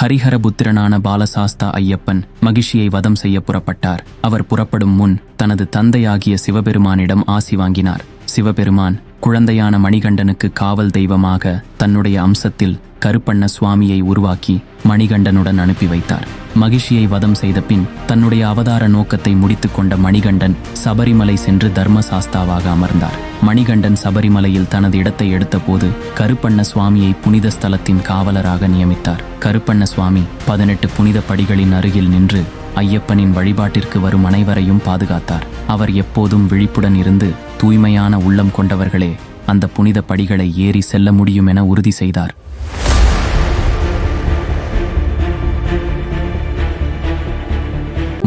ஹரிஹரபுத்திரனான பாலசாஸ்தா ஐயப்பன் மகிஷியை வதம் செய்ய புறப்பட்டார். அவர் புறப்படும் முன் தனது தந்தையாகிய சிவபெருமானிடம் ஆசி வாங்கினார். சிவபெருமான் குழந்தையான மணிகண்டனுக்கு காவல் தெய்வமாக தன்னுடைய அம்சத்தில் கருப்பண்ண சுவாமியை உருவாக்கி மணிகண்டனுடன் அனுப்பி வைத்தார். மகிஷியை வதம் செய்த பின் தன்னுடைய அவதார நோக்கத்தை முடித்து கொண்ட மணிகண்டன் சபரிமலை சென்று தர்மசாஸ்தாவாக அமர்ந்தார். மணிகண்டன் சபரிமலையில் தனது இடத்தை எடுத்தபோது கருப்பண்ண சுவாமியை புனித ஸ்தலத்தின் காவலராக நியமித்தார். கருப்பண்ண சுவாமி பதினெட்டு புனித படிகளின் அருகில் நின்று ஐயப்பனின் வழிபாட்டிற்கு வரும் அனைவரையும் பாதுகாத்தார். அவர் எப்போதும் விழிப்புடன் இருந்து தூய்மையான உள்ளம் கொண்டவர்களே அந்த புனித படிகளை ஏறி செல்ல முடியும் என உறுதி செய்தார்.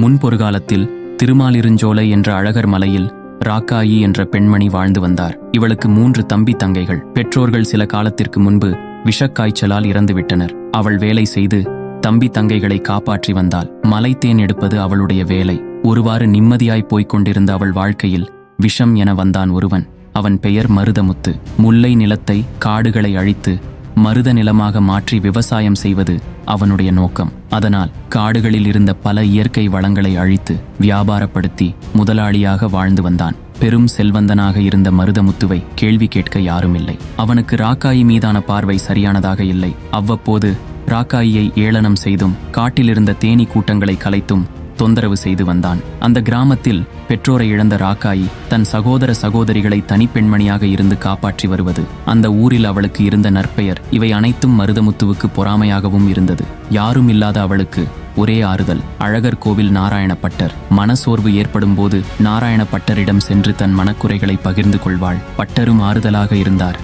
முன்பொருகாலத்தில் திருமாலிருஞ்சோலை என்ற அழகர் மலையில் ராக்காயி என்ற பெண்மணி வாழ்ந்து வந்தார். இவளுக்கு மூன்று தம்பி தங்கைகள். பெற்றோர்கள் சில காலத்திற்கு முன்பு விஷக்காய்ச்சலால் இறந்துவிட்டனர். அவள் வேலை செய்து தம்பி தங்கைகளை காப்பாற்றி வந்தாள். மலைத்தேன் எடுப்பது அவளுடைய வேலை. ஒருவாறு நிம்மதியாய் போய்க் கொண்டிருந்த அவள் வாழ்க்கையில் விஷம் என வந்தான் ஒருவன். அவன் பெயர் மருதமுத்து. முல்லை நிலத்தை காடுகளை அழித்து மருத நிலமாக மாற்றி விவசாயம் செய்வது அவனுடைய நோக்கம். அதனால் காடுகளில் இருந்த பல இயற்கை வளங்களை அழித்து வியாபாரப்படுத்தி முதலாளியாக வாழ்ந்து வந்தான். பெரும் செல்வந்தனாக இருந்த மருதமுத்துவை கேள்வி கேட்க யாருமில்லை. அவனுக்கு ராக்காயி மீதான பார்வை சரியானதாக இல்லை. அவ்வப்போது ராக்காயியை ஏளனம் செய்தும் காட்டிலிருந்த தேனீ கூட்டங்களை கலைத்தும் தொந்தரவு செய்து வந்தான். அந்த கிராமத்தில் பெற்றோரை இழந்த ராக்காயி தன் சகோதர சகோதரிகளை தனிப்பெண்மணியாக இருந்து காப்பாற்றி வருவது. அந்த ஊரில் அவளுக்கு இருந்த நற்பெயர் இவை அனைத்தும் மருதமுத்துவுக்கு பொறாமையாகவும் இருந்தது. யாரும் இல்லாத அவளுக்கு ஒரே ஆறுதல் அழகர் கோவில் நாராயணப்பட்டர். மனசோர்வு ஏற்படும் போது நாராயணப்பட்டரிடம் சென்று தன் மனக்குறைகளை பகிர்ந்து கொள்வாள். பட்டரும் ஆறுதலாக இருந்தார்.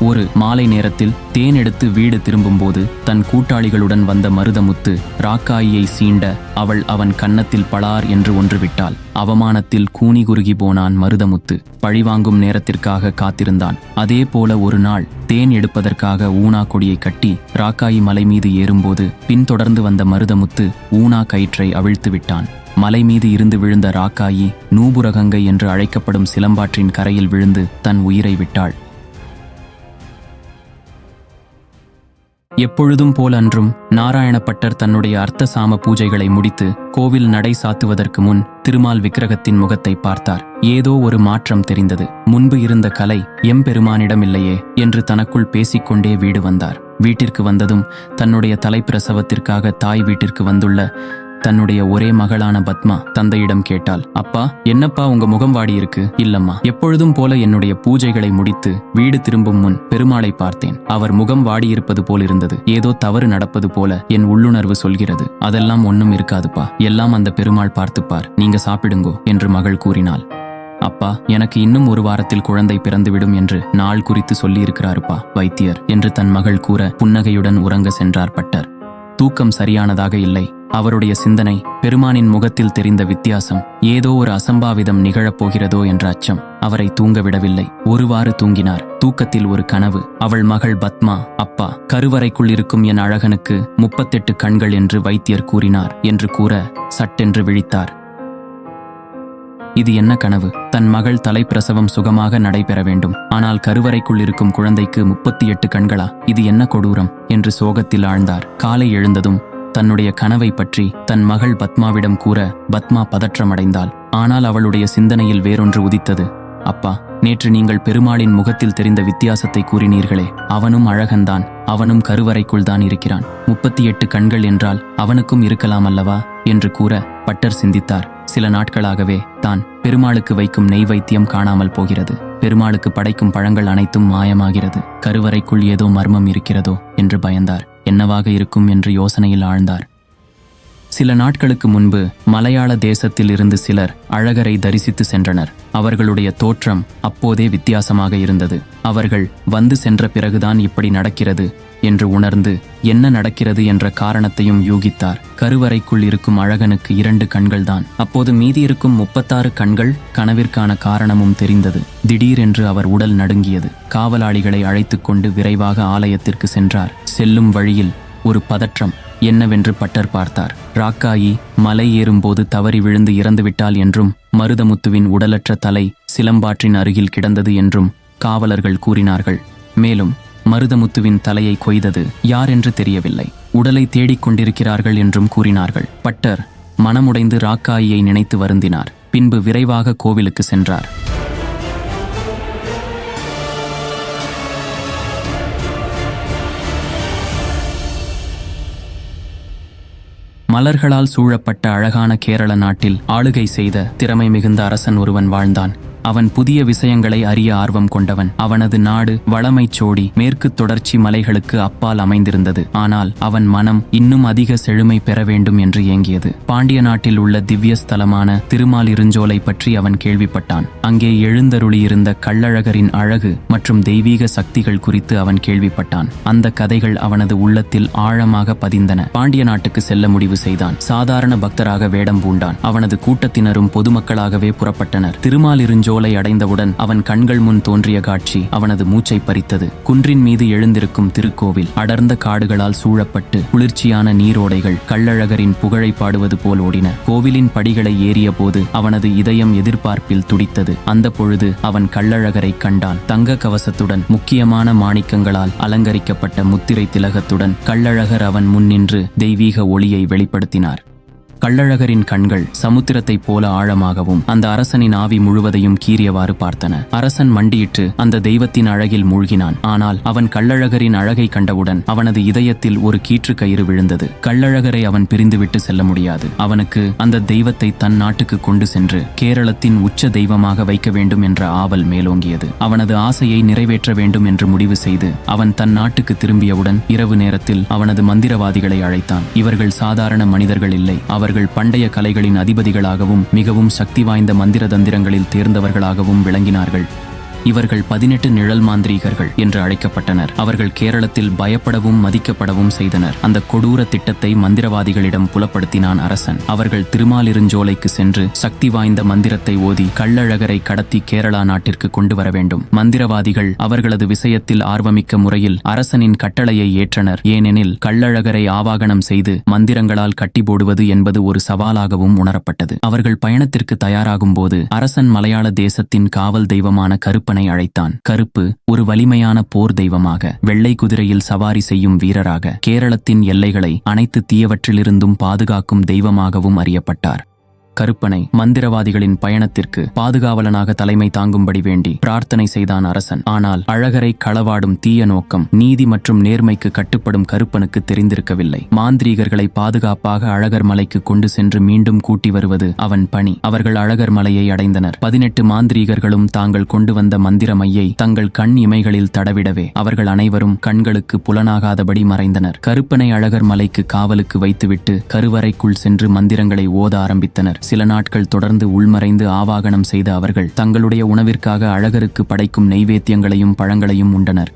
ஒரு மாலை நேரத்தில் தேன் எடுத்து வீடு திரும்பும்போது தன் கூட்டாளிகளுடன் வந்த மருதமுத்து ராக்காயியை சீண்ட அவள் அவன் கன்னத்தில் பளார் என்று ஒன்று விட்டாள். அவமானத்தில் கூனி குறுகி போனான் மருதமுத்து. பழிவாங்கும் நேரத்திற்காக காத்திருந்தான். அதே போல ஒரு நாள் தேன் எடுப்பதற்காக ஊனா கொடியை கட்டி ராக்காயி மலை மீது ஏறும்போது பின்தொடர்ந்து வந்த மருதமுத்து ஊனா கயிற்றை அவிழ்த்து விட்டான். மலை மீது இருந்து விழுந்த ராக்காயி நூபுரகங்கை என்று அழைக்கப்படும் சிலம்பாற்றின் கரையில் விழுந்து தன் உயிரை விட்டாள். எப்பொழுதும் போல் அன்றும் நாராயணப்பட்டர் தன்னுடைய அர்த்த சாம பூஜைகளை முடித்து கோவில் நடை சாத்துவதற்கு முன் திருமால் விக்கிரகத்தின் முகத்தை பார்த்தார். ஏதோ ஒரு மாற்றம் தெரிந்தது. முன்பு இருந்த கலை எம்பெருமானிடமில்லையே என்று தனக்குள் பேசிக்கொண்டே வீடு வந்தார். வீட்டிற்கு வந்ததும் தன்னுடைய தலைப்பிரசவத்திற்காக தாய் வீட்டிற்கு வந்துள்ள தன்னுடைய ஒரே மகளான பத்மா தந்தையிடம் கேட்டாள் அப்பா என்னப்பா உங்க முகம் வாடி இருக்கு இல்லம்மா எப்பொழுதும் போல என்னுடைய பூஜைகளை முடித்து வீடு திரும்பும் முன் பெருமாளை பார்த்தேன். அவர் முகம் வாடியிருப்பது போல் இருந்தது. ஏதோ தவறு நடப்பது போல என் உள்ளுணர்வு சொல்கிறது. அதெல்லாம் ஒன்னும் இருக்காதுப்பா. எல்லாம் அந்த பெருமாள் பார்த்துப்பார். நீங்க சாப்பிடுங்கோ என்று மகள் கூறினாள். அப்பா எனக்கு இன்னும் ஒரு வாரத்தில் குழந்தை பிறந்துவிடும் என்று நாள் குறித்து சொல்லியிருக்கிறாருப்பா வைத்தியர் என்று தன் மகள் கூற புன்னகையுடன் உறங்க சென்றார் பட்டர். தூக்கம் சரியானதாக இல்லை. அவருடைய சிந்தனை பெருமானின் முகத்தில் தெரிந்த வித்தியாசம் ஏதோ ஒரு அசம்பாவிதம் நிகழப் போகிறதோ என்ற அச்சம். அவரை தூங்க விடவில்லை ஒருவாறு தூங்கினார். தூக்கத்தில் ஒரு கனவு. அவள் மகள் பத்மா அப்பா கருவறைக்குள் இருக்கும் என் அழகனுக்கு முப்பத்தெட்டு கண்கள் என்று வைத்தியர் கூறினார் என்று கூற சட்டென்று விழித்தார். இது என்ன கனவு? தன் மகள் தலைப்பிரசவம் சுகமாக நடைபெற வேண்டும். ஆனால் கருவறைக்குள் இருக்கும் குழந்தைக்கு முப்பத்தி எட்டு கண்களா? இது என்ன கொடூரம்? என்று சோகத்தில் ஆழ்ந்தார். காலை எழுந்ததும் தன்னுடைய கனவை பற்றி தன் மகள் பத்மாவிடம் கூற பத்மா பதற்றமடைந்தாள். ஆனால் அவளுடைய சிந்தனையில் வேறொன்று உதித்தது. அப்பா நேற்று நீங்கள் பெருமாளின் முகத்தில் தெரிந்த வித்தியாசத்தை கூறினீர்களே. அவனும் அழகன்தான். அவனும் கருவறைக்குள் தான் இருக்கிறான். முப்பத்தி எட்டு கண்கள் என்றால் அவனுக்கும் இருக்கலாம் அல்லவா? என்று கூற பட்டர் சிந்தித்தார். சில நாட்களாகவே தான் பெருமாளுக்கு வைக்கும் நெய் வைத்தியம் காணாமல் போகிறது. பெருமாளுக்கு படைக்கும் பழங்கள் அனைத்தும் மாயமாகிறது. கருவறைக்குள் ஏதோ மர்மம் இருக்கிறதோ என்று பயந்தார். என்னவாக இருக்கும் என்று யோசனையில் ஆழ்ந்தார். சில நாட்களுக்கு முன்பு மலையாள தேசத்தில் இருந்து சிலர் அழகரை தரிசித்து சென்றனர். அவர்களுடைய தோற்றம் அப்போதே வித்தியாசமாக இருந்தது. அவர்கள் வந்து சென்ற பிறகுதான் இப்படி நடக்கிறது என்று உணர்ந்து என்ன நடக்கிறது என்ற காரணத்தையும் யூகித்தார். கருவறைக்குள் இருக்கும் அழகனுக்கு இரண்டு கண்கள்தான். அப்போது மீதி இருக்கும் முப்பத்தாறு கண்கள் கனவிற்கான காரணமும் தெரிந்தது. திடீரென்று அவர் உடல் நடுங்கியது. காவலாளிகளை அழைத்துக்கொண்டு விரைவாக ஆலயத்திற்கு சென்றார். செல்லும் வழியில் ஒரு பதற்றம் என்னவென்று பட்டர் பார்த்தார். ராக்காயி மலை ஏறும்போது தவறி விழுந்து இறந்துவிட்டாள் என்றும் மருதமுத்துவின் உடலற்ற தலை சிலம்பாற்றின் அருகில் கிடந்தது என்றும் காவலர்கள் கூறினார்கள். மேலும் மருதமுத்துவின் தலையை கொய்தது யார் என்று தெரியவில்லை. உடலை தேடிக் கொண்டிருக்கிறார்கள் என்றும் கூறினார்கள். பட்டர் மனமுடைந்து ராக்காயியை நினைத்து வருந்தினார். பின்பு விரைவாக கோவிலுக்கு சென்றார். மலர்களால் சூழப்பட்ட அழகான கேரள நாட்டில் ஆளுகை செய்த திறமை மிகுந்த அரசன் ஒருவன் வாழ்ந்தான். அவன் புதிய விஷயங்களை அறிய ஆர்வம் கொண்டவன். அவனது நாடு வளமைச் சோடி மேற்கு தொடர்ச்சி மலைகளுக்கு அப்பால் அமைந்திருந்தது. ஆனால் அவன் மனம் இன்னும் அதிக செழுமை பெற வேண்டும் என்று ஏங்கியது. பாண்டிய நாட்டில் உள்ள திவ்ய ஸ்தலமான திருமால் இருஞ்சோலை பற்றி அவன் கேள்விப்பட்டான். அங்கே எழுந்தருளியிருந்த கள்ளழகரின் அழகு மற்றும் தெய்வீக சக்திகள் குறித்து அவன் கேள்விப்பட்டான். அந்த கதைகள் அவனது உள்ளத்தில் ஆழமாக பதிந்தன. பாண்டிய நாட்டுக்கு செல்ல முடிவு செய்தான். சாதாரண பக்தராக வேடம் பூண்டான். அவனது கூட்டத்தினரும் பொதுமக்களாகவே புறப்பட்டனர். திருமால் தோலை அடைந்தவுடன் அவன் கண்கள் முன் தோன்றிய காட்சி அவனது மூச்சை பறித்தது. குன்றின் மீது எழுந்திருக்கும் திருக்கோவில் அடர்ந்த காடுகளால் சூழப்பட்டு குளிர்ச்சியான நீரோடைகள் கள்ளழகரின் புகழை பாடுவது போல் ஓடின. கோவிலின் படிகளை ஏறிய போது அவனது இதயம் எதிர்பார்ப்பில் துடித்தது. அந்த பொழுது அவன் கள்ளழகரை கண்டான். தங்க கவசத்துடன் முக்கியமான மாணிக்கங்களால் அலங்கரிக்கப்பட்ட முத்திரை திலகத்துடன் கள்ளழகர் அவன் முன் நின்று தெய்வீக ஒளியை வெளிப்படுத்தினார். கள்ளழகரின் கண்கள் சமுத்திரத்தைப் போல ஆழமாகவும் அந்த அரசனின் ஆவி முழுவதையும் கீறியவாறு பார்த்தன. அரசன் மண்டியிட்டு அந்த தெய்வத்தின் அழகில் மூழ்கினான். ஆனால் அவன் கள்ளழகரின் அழகை கண்டவுடன் அவனது இதயத்தில் ஒரு கீற்று கயிறு விழுந்தது. கள்ளழகரை அவன் பிரிந்துவிட்டு செல்ல முடியாது. அவனுக்கு அந்த தெய்வத்தை தன் நாட்டுக்கு கொண்டு சென்று கேரளத்தின் உச்ச தெய்வமாக வைக்க வேண்டும் என்ற ஆவல் மேலோங்கியது. அவனது ஆசையை நிறைவேற்ற வேண்டும் என்று முடிவு செய்து அவன் தன் நாட்டுக்கு திரும்பியவுடன் இரவு நேரத்தில் அவனது மந்திரவாதிகளை அழைத்தான். இவர்கள் சாதாரண மனிதர்கள் இல்லை. அவர் அவர்கள் பண்டைய கலைகளின் அதிபதிகளாகவும் மிகவும் சக்தி வாய்ந்த மந்திர தந்திரங்களில் தேர்ந்தவர்களாகவும் விளங்கினார்கள். இவர்கள் பதினெட்டு நிழல் மாந்திரீகர்கள் என்று அழைக்கப்பட்டனர். அவர்கள் கேரளத்தில் பயப்படவும் மதிக்கப்படவும் செய்தனர். அந்த கொடூர திட்டத்தை மந்திரவாதிகளிடம் புலப்படுத்தினான் அரசன். அவர்கள் திருமாலிருஞ்சோலைக்கு சென்று சக்தி வாய்ந்த மந்திரத்தை ஓதி கள்ளழகரை கடத்தி கேரளா நாட்டிற்கு கொண்டு வர வேண்டும். மந்திரவாதிகள் அவர்களது விஷயத்தில் ஆர்வமிக்க முறையில் அரசனின் கட்டளையை ஏற்றனர். ஏனெனில் கள்ளழகரை ஆவாகனம் செய்து மந்திரங்களால் கட்டி போடுவது என்பது ஒரு சவாலாகவும் உணரப்பட்டது. அவர்கள் பயணத்திற்கு தயாராகும் போது அரசன் மலையாள தேசத்தின் காவல் தெய்வமான கருப்பன அழைத்தான். கருப்பு ஒரு வலிமையான போர் தெய்வமாக வெள்ளை குதிரையில் சவாரி செய்யும் வீரராக கேரளத்தின் எல்லைகளை அனைத்து தீயவற்றிலிருந்தும் பாதுகாக்கும் தெய்வமாகவும் அறியப்பட்டார். கருப்பனை மந்திரவாதிகளின் பயணத்திற்கு பாதுகாவலனாக தலைமை தாங்கும்படி வேண்டி பிரார்த்தனை செய்தான் அரசன். ஆனால் அழகரை களவாடும் தீய நோக்கம் நீதி மற்றும் நேர்மைக்கு கட்டுப்படும் கருப்பனுக்கு தெரிந்திருக்கவில்லை. மாந்திரீகர்களை பாதுகாப்பாக அழகர் மலைக்கு கொண்டு சென்று மீண்டும் கூட்டி வருவது அவன் பணி. அவர்கள் அழகர் மலையை அடைந்தனர். பதினெட்டு மாந்திரீகர்களும் தாங்கள் கொண்டு வந்த மந்திர மையை தங்கள் கண் இமைகளில் தடவிடவே அவர்கள் அனைவரும் கண்களுக்கு புலனாகாதபடி மறைந்தனர். கருப்பனை அழகர் மலைக்கு காவலுக்கு வைத்துவிட்டு கருவறைக்குள் சென்று மந்திரங்களை ஓத ஆரம்பித்தனர். சில நாட்கள் தொடர்ந்து உள்மறைந்து ஆவாகனம் செய்த அவர்கள் தங்களுடைய உணவிற்காக அழகருக்கு படைக்கும் நெய்வேத்தியங்களையும் பழங்களையும் உண்டனர்.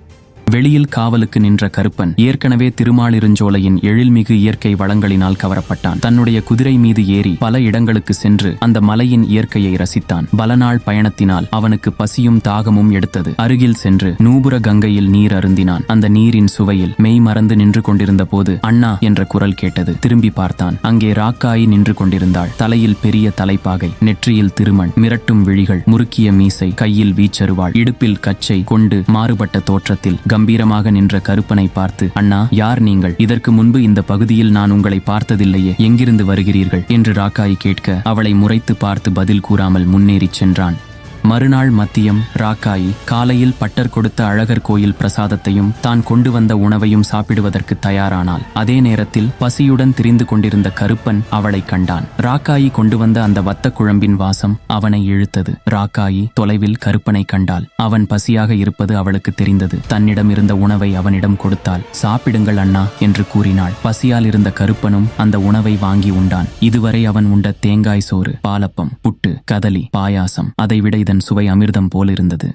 வெளியில் காவலுக்கு நின்ற கருப்பன் ஏற்கனவே திருமாலிருஞ்சோலையின் எழில்மிகு இயற்கை வளங்களினால் கவரப்பட்டான். தன்னுடைய குதிரை மீது ஏறி பல இடங்களுக்கு சென்று அந்த மலையின் இயற்கையை ரசித்தான். பல நாள் பயணத்தினால் அவனுக்கு பசியும் தாகமும் எடுத்தது. அருகில் சென்று நூபுர கங்கையில் நீர் அருந்தினான். அந்த நீரின் சுவையில் மெய் மறந்து நின்று கொண்டிருந்த போது அண்ணா என்ற குரல் கேட்டது. திரும்பி பார்த்தான். அங்கே ராக்காயி நின்று கொண்டிருந்தாள். தலையில் பெரிய தலைப்பாகை நெற்றியில் திருமண் மிரட்டும் விழிகள் முறுக்கிய மீசை கையில் வீச்சருவாள் இடுப்பில் கச்சை கொண்டு மாறுபட்ட தோற்றத்தில் கம்பீரமாக நின்ற கருப்பனை பார்த்து அண்ணா யார் நீங்கள்? இதற்கு முன்பு இந்த பகுதியில் நான் உங்களை பார்த்ததில்லையே. எங்கிருந்து வருகிறீர்கள்? என்று ராக்காய் கேட்க அவளை முறைத்து பார்த்து பதில் கூறாமல் முன்னேறிச் சென்றான். மறுநாள் மத்தியம் ராக்காயி காலையில் பட்டர் கொடுத்த அழகர் கோயில் பிரசாதத்தையும் தான் கொண்டு வந்த உணவையும் சாப்பிடுவதற்கு தயாரானாள். அதே நேரத்தில் பசியுடன் திரிந்து கொண்டிருந்த கருப்பன் அவளை கண்டான். ராக்காயி கொண்டு வந்த அந்த வத்த குழம்பின் வாசம் அவனை இழுத்தது. ராக்காயி தொலைவில் கருப்பனை கண்டாள். அவன் பசியாக இருப்பது அவளுக்கு தெரிந்தது. தன்னிடம் இருந்த உணவை அவனிடம் கொடுத்தாள். சாப்பிடுங்கள் அண்ணா என்று கூறினாள். பசியால் இருந்த கருப்பனும் அந்த உணவை வாங்கி உண்டான். இதுவரை அவன் உண்ட தேங்காய் சோறு பாலப்பம் புட்டு கதலி பாயாசம் அதைவிட இதன் சுவை அமிர்தம் போலிருந்தது.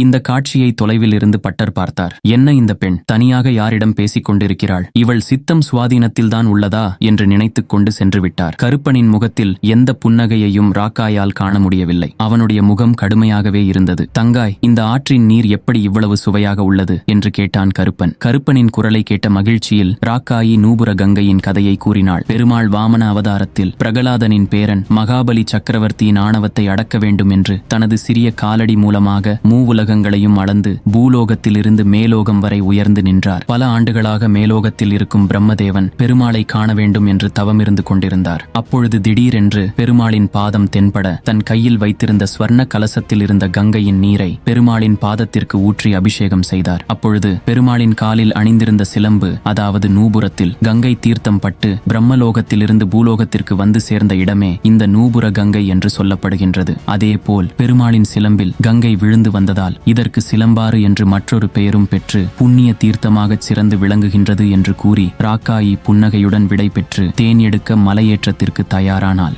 இந்த காட்சியை தொலைவில் இருந்து பட்டர் பார்த்தார். என்ன இந்த பெண்? தனியாக யாரிடம் பேசிக் கொண்டிருக்கிறாள்? இவள் சித்தம் சுவாதீனத்தில்தான் உள்ளதா? என்று நினைத்துக் கொண்டு சென்று விட்டார். கருப்பனின் முகத்தில் எந்த புன்னகையையும் ராக்காயால் காண முடியவில்லை. அவனுடைய முகம் கடுமையாகவே இருந்தது. தங்காய் இந்த ஆற்றின் நீர் எப்படி இவ்வளவு சுவையாக உள்ளது? என்று கேட்டான் கருப்பன். கருப்பனின் குரலை கேட்ட மகிழ்ச்சியில் ராக்காயி நூபுர கங்கையின் கதையை கூறினாள். பெருமாள் வாமன அவதாரத்தில் பிரகலாதனின் பேரன் மகாபலி சக்கரவர்த்தியின் ஆணவத்தை அடக்க வேண்டும் என்று தனது சிறிய காலடி மூலமாக மூவுல உலகங்களையும் அளந்து பூலோகத்திலிருந்து மேலோகம் வரை உயர்ந்து நின்றார். பல ஆண்டுகளாக மேலோகத்தில் இருக்கும் பிரம்மதேவன் பெருமாளை காண வேண்டும் என்று தவமிருந்து கொண்டிருந்தார். அப்பொழுது திடீரென்று பெருமாளின் பாதம் தென்பட தன் கையில் வைத்திருந்த ஸ்வர்ண கலசத்தில் இருந்த கங்கையின் நீரை பெருமாளின் பாதத்திற்கு ஊற்றி அபிஷேகம் செய்தார். அப்பொழுது பெருமாளின் காலில் அணிந்திருந்த சிலம்பு அதாவது நூபுரத்தில் கங்கை தீர்த்தம் பட்டு பிரம்மலோகத்திலிருந்து பூலோகத்திற்கு வந்து சேர்ந்த இடமே இந்த நூபுர கங்கை என்று சொல்லப்படுகின்றது. அதேபோல் பெருமாளின் சிலம்பில் கங்கை விழுந்து வந்ததால் இதற்கு சிலம்பாறு என்று மற்றொரு பெயரும் பெற்று புண்ணிய தீர்த்தமாகச் சிறந்து விளங்குகின்றது என்று கூறி ராக்காயி புன்னகையுடன் விடை பெற்று தேன் எடுக்க மலையேற்றத்திற்கு தயாரானாள்.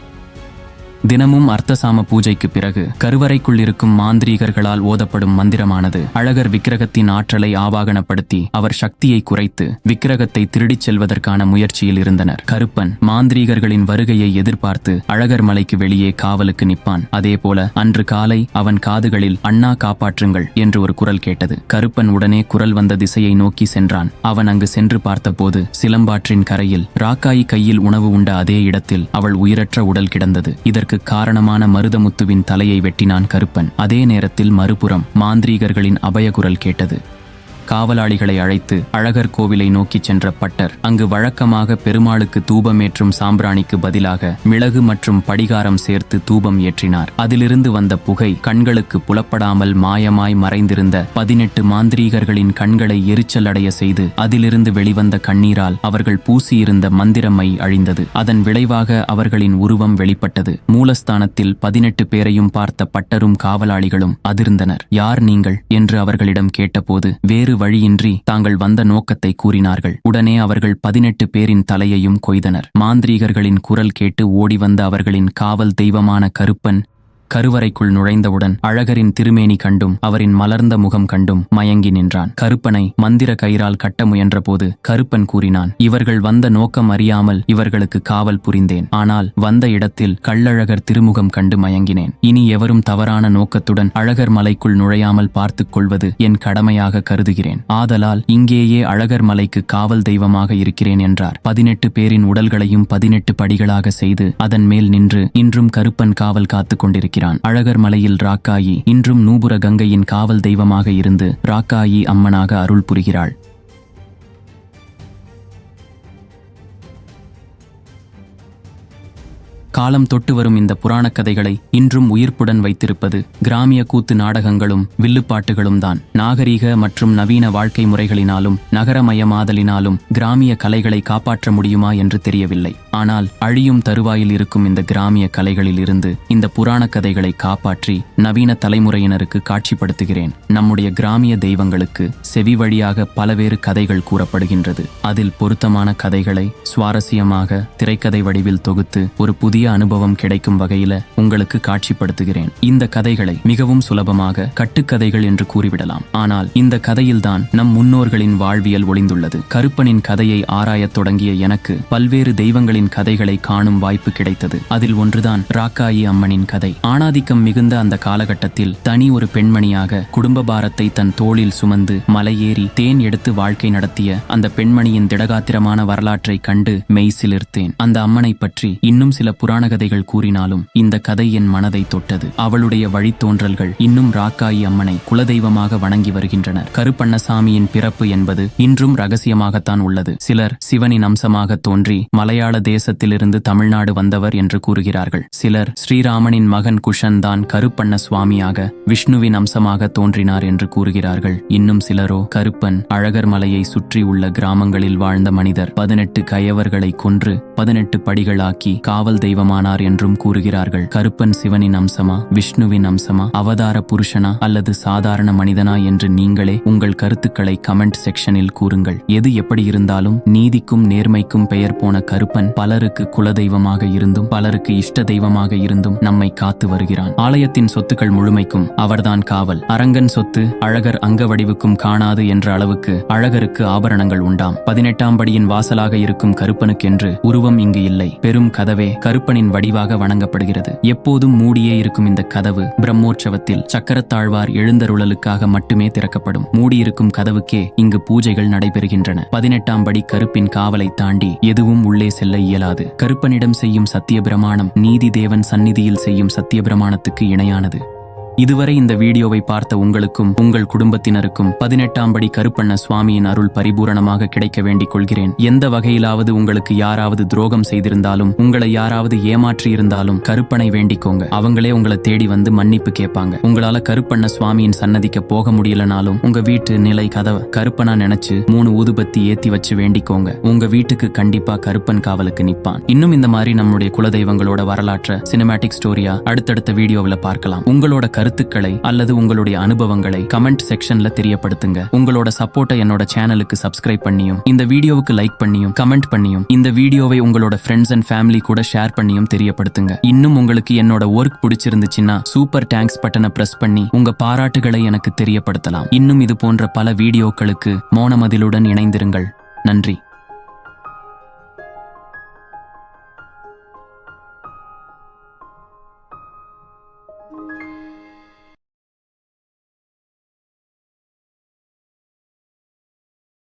தினமும் அர்த்தசாம பூஜைக்கு பிறகு கருவறைக்குள் இருக்கும் மாந்திரீகர்களால் ஓதப்படும் மந்திரமானது அழகர் விக்கிரகத்தின் ஆற்றலை ஆவாகனப்படுத்தி அவர் சக்தியை குறைத்து விக்கிரகத்தை திருடிச் செல்வதற்கான முயற்சியில் இருந்தனர். கருப்பன் மாந்திரீகர்களின் வருகையை எதிர்பார்த்து அழகர் மலைக்கு வெளியே காவலுக்கு நிற்பான். அதேபோல அன்று காலை அவன் காதுகளில் அண்ணா காப்பாற்றுங்கள் என்று ஒரு குரல் கேட்டது. கருப்பன் உடனே குரல் வந்த திசையை நோக்கி சென்றான். அவன் அங்கு சென்று பார்த்தபோது சிலம்பாற்றின் கரையில் ராக்காயி கையில் உணவு உண்ட அதே இடத்தில் அவள் உயிரற்ற உடல் கிடந்தது. இதற்கு காரணமான மருதமுத்துவின் தலையை வெட்டினான் கருப்பன். அதே நேரத்தில் மறுபுறம் மாந்திரீகர்களின் அபயகுரல் கேட்டது. காவலாளிகளை அழைத்து அழகர் கோவிலை நோக்கிச் சென்ற பட்டர் அங்கு வழக்கமாக பெருமாளுக்கு தூபமேற்றும் சாம்பிராணிக்கு பதிலாக மிளகு மற்றும் படிகாரம் சேர்த்து தூபம் ஏற்றினார். அதிலிருந்து வந்த புகை கண்களுக்கு புலப்படாமல் மாயமாய் மறைந்திருந்த பதினெட்டு மாந்திரீகர்களின் கண்களை எரிச்சல் அடைய செய்து அதிலிருந்து வெளிவந்த கண்ணீரால் அவர்கள் பூசியிருந்த மந்திரமை அழிந்தது. அதன் விளைவாக அவர்களின் உருவம் வெளிப்பட்டது. மூலஸ்தானத்தில் பதினெட்டு பேரையும் பார்த்த பட்டரும் காவலாளிகளும் அதிர்ந்தனர். யார் நீங்கள்? என்று அவர்களிடம் கேட்டபோது வேறு வழியின்றி தாங்கள் வந்த நோக்கத்தை கூறினார்கள். உடனே அவர்கள் பதினெட்டு பேரின் தலையையும் கொய்தனர். மாந்திரீகர்களின் குரல் கேட்டு ஓடிவந்த அவர்களின் காவல் தெய்வமான கருப்பன் கருவறைக்குள் நுழைந்தவுடன் அழகரின் திருமேனி கண்டும் அவரின் மலர்ந்த முகம் கண்டும் மயங்கி நின்றான். கருப்பனை மந்திர கயிறால் கட்ட முயன்றபோது கருப்பன் கூறினான் இவர்கள் வந்த நோக்கம் அறியாமல் இவர்களுக்கு காவல் புரிந்தேன். ஆனால் வந்த இடத்தில் கள்ளழகர் திருமுகம் கண்டு மயங்கினேன். இனி எவரும் தவறான நோக்கத்துடன் அழகர் மலைக்குள் நுழையாமல் பார்த்துக் கொள்வது என் கடமையாக கருதுகிறேன். ஆதலால் இங்கேயே அழகர் மலைக்கு காவல் தெய்வமாக இருக்கிறேன் என்றார். பதினெட்டு பேரின் உடல்களையும் பதினெட்டு படிகளாக செய்து அதன் மேல் நின்று இன்றும் கருப்பன் காவல் காத்துக் இருக்கிறான் அழகர் மலையில் ராக்காயி இன்றும் நூபுர கங்கையின் காவல் தெய்வமாக இருந்து ராக்காயி அம்மனாக அருள் புரிகிறாள். காலம் தொட்டு வரும் இந்த புராணக் கதைகளை இன்றும் உயிர்ப்புடன் வைத்திருப்பது கிராமிய கூத்து நாடகங்களும் வில்லுப்பாட்டுகளும் தான். நாகரீக மற்றும் நவீன வாழ்க்கை முறைகளினாலும் நகரமயமாதலினாலும் கிராமிய கலைகளை காப்பாற்ற முடியுமா என்று தெரியவில்லை. ஆனால் அழியும் தருவாயில் இருக்கும் இந்த கிராமிய கலைகளில் இருந்து இந்த புராணக் கதைகளை காப்பாற்றி நவீன தலைமுறையினருக்கு காட்சிப்படுத்துகிறேன். நம்முடைய கிராமிய தெய்வங்களுக்கு செவி வழியாக பலவேறு கதைகள் கூறப்படுகின்றது. அதில் பொருத்தமான கதைகளை சுவாரஸ்யமாக திரைக்கதை வடிவில் தொகுத்து ஒரு புதிய அனுபவம் கிடைக்கும் வகையில உங்களுக்கு காட்சிப்படுத்துகிறேன். இந்த கதைகளை மிகவும் சுலபமாக கட்டுக்கதைகள் என்று கூறிவிடலாம். ஆனால் இந்த கதையில்தான் நம் முன்னோர்களின் வாழ்வியல் ஒளிந்துள்ளது. கருப்பனின் கதையை ஆராயத் தொடங்கிய எனக்கு பல்வேறு தெய்வங்களின் கதைகளை காணும் வாய்ப்பு கிடைத்தது. அதில் ஒன்றுதான் ராக்காயி அம்மனின் கதை. ஆணாதிக்கம் மிகுந்த அந்த காலகட்டத்தில் தனி ஒரு பெண்மணியாக குடும்ப பாரத்தை தன் தோளில் சுமந்து மலையேறி தேன் எடுத்து வாழ்க்கை நடத்திய அந்த பெண்மணியின் திடகாத்திரமான வரலாற்றை கண்டு மெய்சிலிருத்தேன். அந்த அம்மனை பற்றி இன்னும் சில புராண கதைகள் கூறினாலும் இந்த கதை என் மனதை தொட்டது. அவளுடைய வழித்தோன்றல்கள் இன்னும் ராக்காயி அம்மனை குலதெய்வமாக வணங்கி வருகின்றனர். கருப்பண்ணசாமியின் பிறப்பு என்பது இன்றும் ரகசியமாகத்தான் உள்ளது. சிலர் சிவனின் அம்சமாக தோன்றி மலையாள தேசத்திலிருந்து தமிழ்நாடு வந்தவர் என்று கூறுகிறார்கள். சிலர் ஸ்ரீராமனின் மகன் குஷன் தான் கருப்பண்ண சுவாமியாக விஷ்ணுவின் அம்சமாக தோன்றினார் என்று கூறுகிறார்கள். இன்னும் சிலரோ கருப்பன் அழகர் மலையை சுற்றி உள்ள கிராமங்களில் வாழ்ந்த மனிதர் பதினெட்டு கயவர்களை கொன்று பதினெட்டு படிகளாக்கி காவல் தெய்வம் தெய்வமானார் என்றும் கூறுகிறார்கள். கருப்பன் சிவனின் அம்சமா? விஷ்ணுவின் அம்சமா? அவதார புருஷனா? அல்லது சாதாரண மனிதனா என்று நீங்களே உங்கள் கருத்துக்களை கமெண்ட் செக்ஷனில் கூறுங்கள். எது எப்படி இருந்தாலும் நீதிக்கும் நேர்மைக்கும் பெயர் போன கருப்பன் பலருக்கு குலதெய்வமாக இருந்தும் பலருக்கு இஷ்ட தெய்வமாக இருந்தும் நம்மை காத்து வருகிறான். ஆலயத்தின் சொத்துக்கள் முழுமைக்கும் அவர்தான் காவல். அரங்கன் சொத்து அழகர் அங்க வடிவுக்கும் காணாது என்ற அளவுக்கு அழகருக்கு ஆபரணங்கள் உண்டாம். பதினெட்டாம் படியின் வாசலாக இருக்கும் கருப்பனுக்கென்று உருவம் இங்கு இல்லை. பெரும் கதவே கருப்பன் கருப்பனின் வடிவாக வணங்கப்படுகிறது. எப்போதும் மூடியே இருக்கும் இந்த கதவு பிரம்மோற்சவத்தில் சக்கரத்தாழ்வார் எழுந்தருளலுக்காக மட்டுமே திறக்கப்படும். மூடியிருக்கும் கதவுக்கே இங்கு பூஜைகள் நடைபெறுகின்றன. பதினெட்டாம் படி கருப்பின் காவலை தாண்டி எதுவும் உள்ளே செல்ல இயலாது. கருப்பனிடம் செய்யும் சத்திய பிரமாணம் நீதி தேவன் சந்நிதியில் செய்யும் சத்திய பிரமாணத்துக்கு இணையானது. இதுவரை இந்த வீடியோவை பார்த்த உங்களுக்கும் உங்கள் குடும்பத்தினருக்கும் பதினெட்டாம் படி கருப்பண்ண சுவாமியின் அருள் பரிபூரணமாக கிடைக்க வேண்டிக் கொள்கிறேன். எந்த வகையிலாவது உங்களுக்கு யாராவது துரோகம் செய்திருந்தாலும் உங்களை யாராவது ஏமாற்றி இருந்தாலும் கருப்பனை வேண்டிக்கோங்க. அவங்களே உங்களை தேடி வந்து மன்னிப்பு கேட்பாங்க. உங்களால கருப்பண்ண சுவாமியின் சன்னதிக்க போக முடியலனாலும் உங்க வீட்டு நிலை கதவை கருப்பனா நினைச்சு மூணு ஊதுபத்தி ஏத்தி வச்சு வேண்டிக்கோங்க. உங்க வீட்டுக்கு கண்டிப்பா கருப்பன் காவலுக்கு நிப்பான். இன்னும் இந்த மாதிரி நம்முடைய குலதெய்வங்களோட வரலாற்ற சினிமேட்டிக் ஸ்டோரியா அடுத்தடுத்த வீடியோவில் பார்க்கலாம். உங்களோட கருத்துக்களை அல்லது உங்களுடைய அனுபவங்களை கமெண்ட் செக்ஷன்ல தெரியப்படுத்துங்க. உங்களோட சப்போர்ட்டை என்னோட சேனலுக்கு சப்ஸ்கிரைப் பண்ணியும் இந்த வீடியோவுக்கு லைக் பண்ணியும் கமெண்ட் பண்ணியும் இந்த வீடியோவை உங்களோட ஃப்ரெண்ட்ஸ் அண்ட் ஃபேமிலி கூட ஷேர் பண்ணியும் தெரியப்படுத்துங்க. இன்னும் உங்களுக்கு என்னோட ஒர்க் பிடிச்சிருந்துச்சுன்னா சூப்பர் தேங்க்ஸ் பட்டனை பிரஸ் பண்ணி உங்க பாராட்டுகளை எனக்கு தெரியப்படுத்தலாம். இன்னும் இது போன்ற பல வீடியோக்களுக்கு மோனமதிலுடன் இணைந்திருங்கள். நன்றி.